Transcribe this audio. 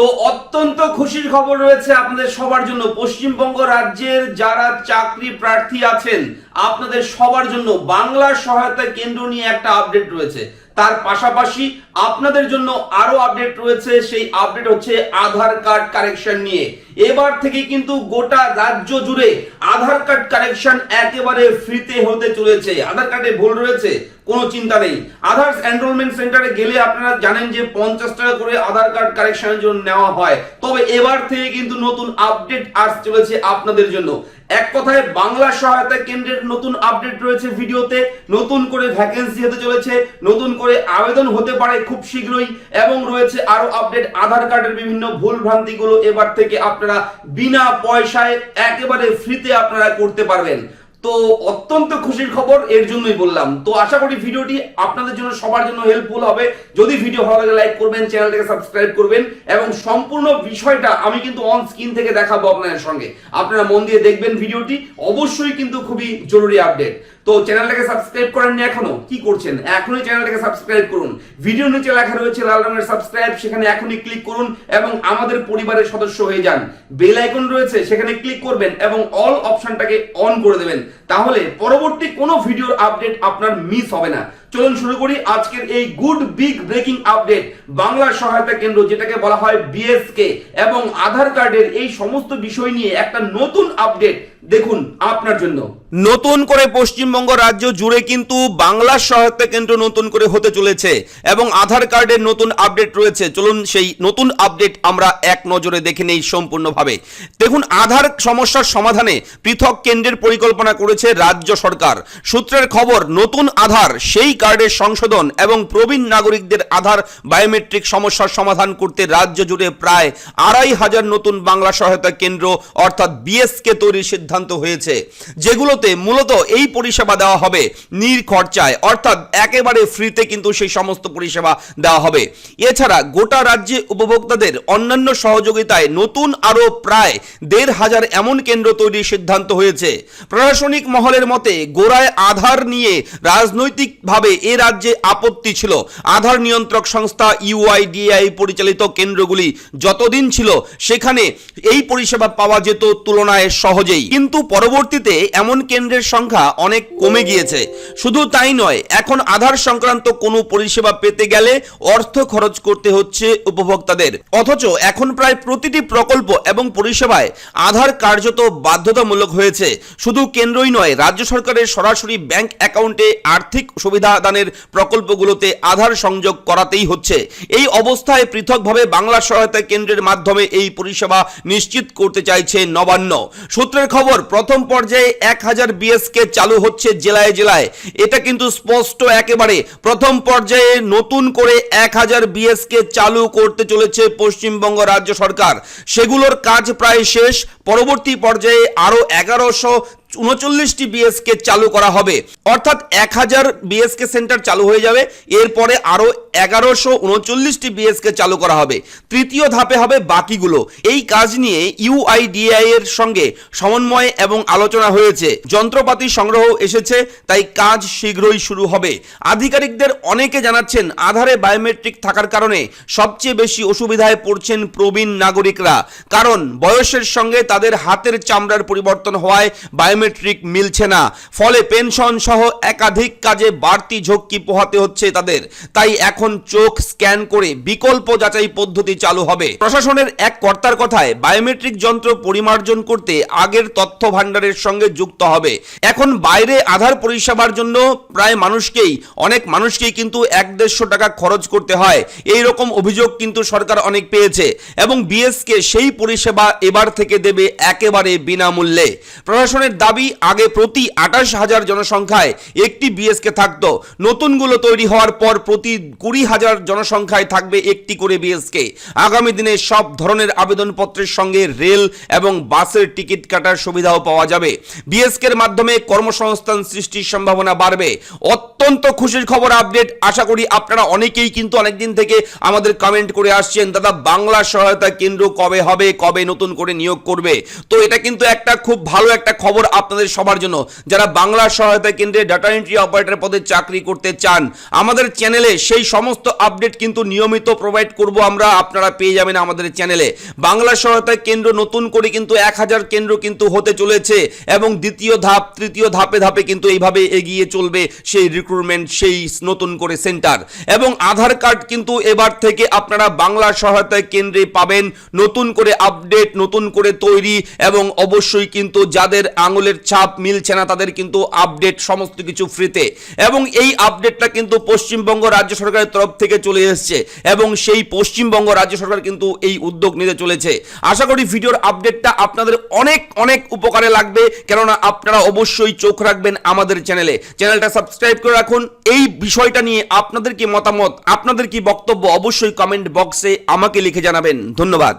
তো অত্যন্ত খুশির খবর রয়েছে আপনাদের সবার জন্য। পশ্চিমবঙ্গ রাজ্যের যারা চাকরি প্রার্থী আছেন, আপনাদের সবার জন্য বাংলার সহায়তা কেন্দ্র নিয়ে একটা আপডেট রয়েছে। তার পাশাপাশি আপনাদের জন্য আরও আপডেট রয়েছে, সেই আপডেট হচ্ছে আধার কার্ড কারেকশন নিয়ে। এবার থেকে কিন্তু গোটা রাজ্য জুড়ে আধার কার্ড কারেকশন একেবারে ফ্রিতে হতে চলেছে। আধার কার্ডে ভুল রয়েছে, কোনো চিন্তা নেই। আধার এনরোলমেন্ট সেন্টারে গেলে আপনারা জানেন যে পঞ্চাশ টাকা করে আধার কার্ড কারেকশনের জন্য নেওয়া হয়। তবে এবার থেকে কিন্তু নতুন আপডেট আস চলেছে আপনাদের জন্য। এক কথায় বাংলা সহায়তা কেন্দ্রের নতুন আপডেট রয়েছে ভিডিওতে। নতুন করে ভ্যাকেন্সি হতে চলেছে, নতুন করে আবেদন হতে পারে খুব শীঘ্রই, এবং রয়েছে আরও আপডেট আধার কার্ডের বিভিন্ন ভুল ভ্রান্তিগুলো এবার থেকে আপনারা বিনা পয়সায় একেবারে ফ্রিতে আপনারা করতে পারবেন। তো অত্যন্ত খুশির খবর, এর জন্যই বললাম। তো আশা করি ভিডিওটি আপনাদের জন্য, সবার জন্য হেল্পফুল হবে। যদি ভিডিও ভালো লাগে লাইক করবেন চ্যানেলটাকে সাবস্ক্রাইব করবেন এবং সম্পূর্ণ বিষয়টা আমি কিন্তু অন স্ক্রিন থেকে দেখাবো আপনাদের সঙ্গে। আপনারা মন দিয়ে দেখবেন ভিডিওটি, অবশ্যই কিন্তু খুবই জরুরি আপডেট তো চ্যানেলটাকে সাবস্ক্রাইব করেননি এখনও? কি করছেন? এখনই চ্যানেলটাকে সাবস্ক্রাইব করুন। ভিডিও নিচে লেখা রয়েছে লাল রঙের সাবস্ক্রাইব সেখানে এখনই ক্লিক করুন এবং আমাদের পরিবারের সদস্য হয়ে যান। বেল আইকন রয়েছে, সেখানে ক্লিক করবেন এবং অল অপশনটাকে অন করে দেবেন। তাহলে পরবর্তী কোনো ভিডিওর আপডেট আপনার মিস হবে না। চলুন শুরু করি আজকের এই good big breaking update. Bangla Sahayata Kendra, যেটাকে বলা হয় বিএসকে এবং আধার কার্ডের এই সমস্ত বিষয় নিয়ে একটা নতুন আপডেট দেখুন আপনার জন্য। নতুন করে পশ্চিমবঙ্গ রাজ্য জুড়ে কিন্তু বাংলা সহায়তা কেন্দ্র নতুন করে হতে চলেছে, এবং আধার কার্ডের নতুন আপডেট রয়েছে। চলুন সেই নতুন আপডেট আমরা এক নজরে দেখে নেই সম্পূর্ণভাবে। দেখুন, আধার সমস্যার সমাধানে পৃথক কেন্দ্রের পরিকল্পনা করেছে রাজ্য সরকার। সূত্রের খবর, নতুন আধার সেই কার্ডের সংশোধন এবং প্রবীণ নাগরিকদের আধার বায়োমেট্রিক সমস্যার সমাধান করতে রাজ্য জুড়ে প্রায় আড়াই হাজার নতুন বাংলা সহায়তা কেন্দ্র, অর্থাৎ বিএসকে তৈরির সিদ্ধান্ত হয়েছে। যেগুলোতে মূলত এই পরিষেবা দেওয়া হবে নির্খরচায় অর্থাৎ একেবারে ফ্রিতে কিন্তু সেই সমস্ত পরিষেবা দেওয়া হবে। এছাড়া গোটা রাজ্যে উপভোক্তাদের অন্যান্য সহযোগিতায় নতুন আরও প্রায় দেড় হাজার এমন কেন্দ্র তৈরির সিদ্ধান্ত হয়েছে। প্রশাসনিক মহলের মতে গোড়ায় আধার নিয়ে রাজনৈতিকভাবে এ রাজ্যে আপত্তি ছিল। আধার নিয়ন্ত্রক সংস্থা ইউআইডিআই পরিচালিত কেন্দ্রগুলি যতদিন ছিল, সেখানে এই পরিষেবা পাওয়া যেত তুলনায় সহজেই। কিন্তু পরবর্তীতে এমন কেন্দ্রের সংখ্যা অনেক কমে গিয়েছে। শুধু তাই নয়, এখন আধার সংক্রান্ত কোনো পরিষেবা পেতে গেলে অর্থ খরচ করতে হচ্ছে উপভোক্তাদের। অথচ এখন প্রায় প্রতিটি প্রকল্প এবং পরিষেবায় আধার কার্যত বাধ্যতামূলক হয়েছে। শুধু কেন্দ্রই নয়, রাজ্য সরকারের সরাসরি ব্যাংক অ্যাকাউন্টে আর্থিক সুবিধা দানের প্রকল্পগুলোতে আধার সংযোগ করাতেই হচ্ছে। এই অবস্থায় পৃথকভাবে বাংলা সহায়তা কেন্দ্রের মাধ্যমে এই পরিষেবা নিশ্চিত করতে চাইছে নবান্ন। সূত্রের খবর, প্রথম পর্যায়ে এক হাজার বিএসকে চালু হচ্ছে জেলায় জেলায়। এটা কিন্তু স্পষ্ট একেবারে। প্রথম পর্যায়ে নতুন করে এক হাজার বিএসকে চালু করতে চলেছে পশ্চিমবঙ্গ রাজ্য সরকার। সেগুলোর কাজ প্রায় শেষ। পরবর্তী পর্যায়ে আরও এগারোশো উনচল্লিশটি বিএসকে চালু করা হবে। অর্থাৎ এক হাজার বিএসকে সেন্টার চালু হয়ে যাবে। এরপরে আরও এগারোশো উনচল্লিশটি বিএসকে চালু করা হবে। তৃতীয় ধাপে হবে বাকিগুলো। এই কাজ নিয়ে ইউআইডিআই এর সঙ্গে সমন্বয় এবং আলোচনা হয়েছে। যন্ত্রপাতি সংগ্রহ এসেছে, তাই কাজ শীঘ্রই শুরু হবে। আধিকারিকদের অনেকে জানাচ্ছেন, আধারে বায়োমেট্রিক থাকার কারণে সবচেয়ে বেশি অসুবিধায় পড়ছেন প্রবীণ নাগরিকরা। কারণ বয়সের সঙ্গে তাদের হাতের চামড়ার পরিবর্তন হওয়ায় বায়োমেট্রিক মিলছে না। ফলে পেনশন সহ একাধিক কাজে বাড়তি ঝক্কি পোহাতে হচ্ছে তাদের। তাই এখন চোখ স্ক্যান করে বিকল্প যাচাই পদ্ধতি চালু হবে। প্রশাসনের এক কর্তার কথায় বায়োমেট্রিক যন্ত্র পরিমার্জন করতে আগের তথ্য ভাণ্ডারের সঙ্গে যুক্ত হবে। এখন বাইরে আধার পরিষেবার জন্য প্রায় মানুষকেই, অনেক মানুষকেই কিন্তু এক দেড়শো টাকা খরচ করতে হয়। এই রকম অভিযোগ কিন্তু সরকার অনেক পেয়েছে এবং বিএসকে সেই পরিষেবা এবার থেকে দেবে একেবারে বিনামূল্যে। প্রশাসনের দাবি আগে প্রতি আঠাশ হাজার জনসংখ্যায় একটি বিএসকে থাকতো। নতুনগুলো তৈরি হওয়ার পর প্রতি কুড়ি হাজার জনসংখ্যায় থাকবে একটি করে বিএসকে আগামী দিনে সব ধরনের আবেদনপত্রের সঙ্গে রেল এবং বাসের টিকিট কাটার সুবিধাও পাওয়া যাবে। বিএসকের মাধ্যমে কর্মসংস্থান সৃষ্টির সম্ভাবনা বাড়বে। অত্যন্ত খুশির খবর আপডেট। আশা করি আপনারা অনেকেই কিন্তু অনেকদিন থেকে আমাদের কমেন্ট করে আসছেন, দাদা, বাংলা সহায়তা কেন্দ্র কবে হবে? কবে নতুন করে নিয়োগ করবে? তো এটা কিন্তু একটা খুব ভালো একটা খবর আপনাদের সবার জন্য। যারা বাংলা সহায়তা কেন্দ্রে ডাটা এন্ট্রি অপারেটর পদে চাকরি করতে চান, আমাদের চ্যানেলে সেই সমস্ত আপডেট কিন্তু নিয়মিত প্রোভাইড করব আমরা, আপনারা পেয়ে যাবেন আমাদের চ্যানেলে বাংলা সহায়তা কেন্দ্র নতুন করে কিন্তু এক হাজার কেন্দ্র কিন্তু হতে চলেছে এবং দ্বিতীয় ধাপ, তৃতীয় ধাপে ধাপে কিন্তু এইভাবে এগিয়ে চলবে সেই রিক্রুটমেন্ট সেই নতুন করে সেন্টার এবং আধার কার্ড কিন্তু এবার থেকে আপনারা বাংলা সহায়তা কেন্দ্রে পাবেন। নতুন করে আপডেট নতুন করে তৈরি এবং অবশ্যই কিন্তু যাদের আঙুলের ছাপ মিলছে না, তাদের কিন্তু আপডেট সমস্ত কিছু ফ্রিতে এবং এই আপডেটটা কিন্তু পশ্চিমবঙ্গ রাজ্য সরকারের তরফ থেকে চলে এসেছে এবং সেই পশ্চিমবঙ্গ রাজ্য সরকার কিন্তু এই উদ্যোগ নিতে চলেছে। আশা করি ভিডিওর আপডেটটা আপনাদের অনেক অনেক উপকারে লাগবে, কেননা আপনারা অবশ্যই চোখ রাখবেন আমাদের চ্যানেলে চ্যানেলটা সাবস্ক্রাইব করে রাখুন। এই বিষয়টা নিয়ে আপনাদের কি মতামত, আপনাদের কি বক্তব্য, অবশ্যই কমেন্ট বক্সে আমাকে লিখে জানাবেন। ধন্যবাদ।